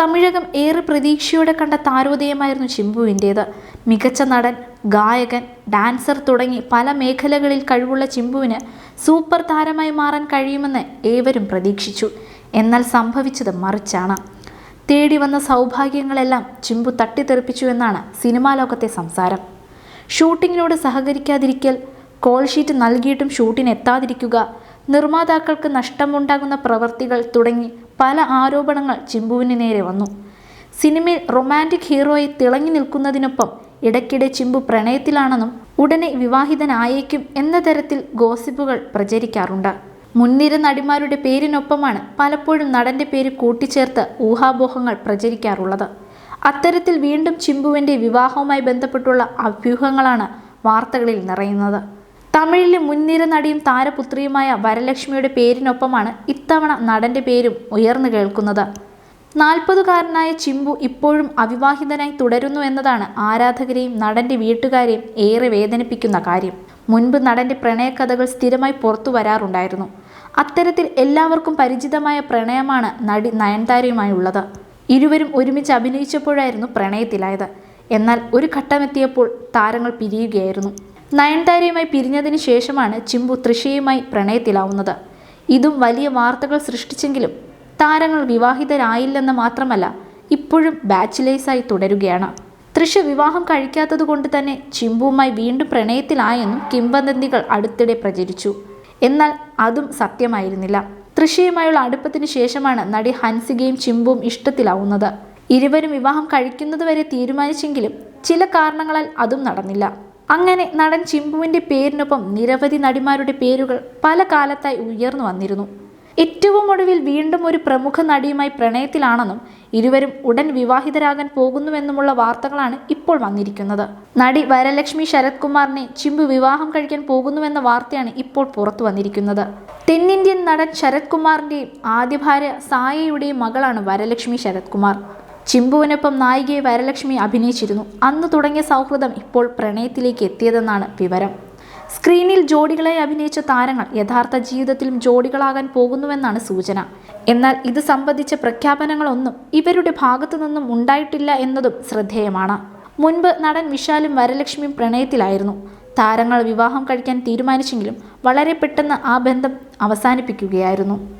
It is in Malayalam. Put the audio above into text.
തമിഴകം ഏറെ പ്രതീക്ഷയോടെ കണ്ട താരോദയമായിരുന്നു ചിമ്പുവിന്റേത്. മികച്ച നടൻ ഗായകൻ ഡാൻസർ തുടങ്ങി പല മേഖലകളിൽ കഴിവുള്ള ചിമ്പുവിന് സൂപ്പർ താരമായി മാറാൻ കഴിയുമെന്ന് ഏവരും പ്രതീക്ഷിച്ചു. എന്നാൽ സംഭവിച്ചത് മറിച്ചാണ്. തേടി വന്ന സൗഭാഗ്യങ്ങളെല്ലാം ചിമ്പു തട്ടിത്തെറിപ്പിച്ചു എന്നാണ് സിനിമാ ലോകത്തെ സംസാരം. ഷൂട്ടിങ്ങിനോട് സഹകരിക്കാതിരിക്കൽ കോൾ ഷീറ്റ് നൽകിയിട്ടും ഷൂട്ടിന് എത്താതിരിക്കുക നിർമ്മാതാക്കൾക്ക് നഷ്ടമുണ്ടാകുന്ന പ്രവർത്തികൾ തുടങ്ങി പല ആരോപണങ്ങൾ ചിമ്പുവിന് നേരെ വന്നു. സിനിമയിൽ റൊമാന്റിക് ഹീറോയെ തിളങ്ങി നിൽക്കുന്നതിനൊപ്പം ഇടയ്ക്കിടെ ചിമ്പു പ്രണയത്തിലാണെന്നും ഉടനെ വിവാഹിതനായേക്കും എന്ന തരത്തിൽ ഗോസിപ്പുകൾ പ്രചരിക്കാറുണ്ട്. മുൻനിര നടിമാരുടെ പേരിനൊപ്പമാണ് പലപ്പോഴും നടന്റെ പേര് കൂട്ടിച്ചേർത്ത് ഊഹാപോഹങ്ങൾ പ്രചരിക്കാറുള്ളത്. അത്തരത്തിൽ വീണ്ടും ചിമ്പുവിന്റെ വിവാഹവുമായി ബന്ധപ്പെട്ടുള്ള അഭ്യൂഹങ്ങളാണ് വാർത്തകളിൽ നിറയുന്നത്. തമിഴിലെ മുൻനിര നടിയും താരപുത്രിയുമായ വരലക്ഷ്മിയുടെ പേരിനൊപ്പമാണ് ഇത്തവണ നടന്റെ പേരും ഉയർന്നു കേൾക്കുന്നത്. നാൽപ്പതുകാരനായ ചിമ്പു ഇപ്പോഴും അവിവാഹിതനായി തുടരുന്നു എന്നതാണ് ആരാധകരെയും നടന്റെ വീട്ടുകാരെയും ഏറെ വേദനിപ്പിക്കുന്ന കാര്യം. മുൻപ് നടന്റെ പ്രണയകഥകൾ സ്ഥിരമായി പുറത്തു വരാറുണ്ടായിരുന്നു. അത്തരത്തിൽ എല്ലാവർക്കും പരിചിതമായ പ്രണയമാണ് നടി നയൻതാരയുമായി ഉള്ളത് ഇരുവരും ഒരുമിച്ച് അഭിനയിച്ചപ്പോഴായിരുന്നു പ്രണയത്തിലായത്. എന്നാൽ ഒരു ഘട്ടമെത്തിയപ്പോൾ താരങ്ങൾ പിരിയുകയായിരുന്നു. നയൻതാരയുമായി പിരിഞ്ഞതിന് ശേഷമാണ് ചിമ്പു തൃഷയുമായി പ്രണയത്തിലാവുന്നത്. ഇതും വലിയ വാർത്തകൾ സൃഷ്ടിച്ചെങ്കിലും താരങ്ങൾ വിവാഹിതരായില്ലെന്ന് മാത്രമല്ല ഇപ്പോഴും ബാച്ചിലേഴ്സായി തുടരുകയാണ്. തൃഷ വിവാഹം കഴിക്കാത്തതുകൊണ്ട് തന്നെ ചിമ്പുവുമായി വീണ്ടും പ്രണയത്തിലായെന്നും കിംവദന്തികൾ അടുത്തിടെ പ്രചരിച്ചു. എന്നാൽ അതും സത്യമായിരുന്നില്ല. തൃഷയുമായുള്ള അടുപ്പത്തിന് ശേഷമാണ് നടി ഹൻസികയും ചിമ്പുവും ഇഷ്ടത്തിലാവുന്നത്. ഇരുവരും വിവാഹം കഴിക്കുന്നതുവരെ തീരുമാനിച്ചെങ്കിലും ചില കാരണങ്ങളാൽ അതും നടന്നില്ല. അങ്ങനെ നടൻ ചിമ്പുവിന്റെ പേരിനൊപ്പം നിരവധി നടിമാരുടെ പേരുകൾ പല കാലത്തായി ഉയർന്നു വന്നിരുന്നു. ഏറ്റവും ഒടുവിൽ വീണ്ടും ഒരു പ്രമുഖ നടിയുമായി പ്രണയത്തിലാണെന്നും ഇരുവരും ഉടൻ വിവാഹിതരാകാൻ പോകുന്നുവെന്നുമുള്ള വാർത്തകളാണ് ഇപ്പോൾ വന്നിരിക്കുന്നത്. നടി വരലക്ഷ്മി ശരത് കുമാറിനെ ചിമ്പു വിവാഹം കഴിക്കാൻ പോകുന്നുവെന്ന വാർത്തയാണ് ഇപ്പോൾ പുറത്തു വന്നിരിക്കുന്നത്. തെന്നിന്ത്യൻ നടൻ ശരത് കുമാറിന്റെയും ആദ്യ ഭാര്യ സായയുടെയും മകളാണ് വരലക്ഷ്മി ശരത് കുമാർ ചിമ്പുവിനൊപ്പം നായികയെ വരലക്ഷ്മി അഭിനയിച്ചിരുന്നു. അന്ന് തുടങ്ങിയ സൗഹൃദം ഇപ്പോൾ പ്രണയത്തിലേക്ക് എത്തിയതെന്നാണ് വിവരം. സ്ക്രീനിൽ ജോഡികളായി അഭിനയിച്ച താരങ്ങൾ യഥാർത്ഥ ജീവിതത്തിലും ജോഡികളാകാൻ പോകുന്നുവെന്നാണ് സൂചന. എന്നാൽ ഇത് സംബന്ധിച്ച പ്രഖ്യാപനങ്ങളൊന്നും ഇവരുടെ ഭാഗത്തു നിന്നും ഉണ്ടായിട്ടില്ല എന്നതും ശ്രദ്ധേയമാണ്. മുൻപ് നടൻ വിശാലും വരലക്ഷ്മിയും പ്രണയത്തിലായിരുന്നു. താരങ്ങൾ വിവാഹം കഴിക്കാൻ തീരുമാനിച്ചെങ്കിലും വളരെ പെട്ടെന്ന് ആ ബന്ധം അവസാനിപ്പിക്കുകയായിരുന്നു.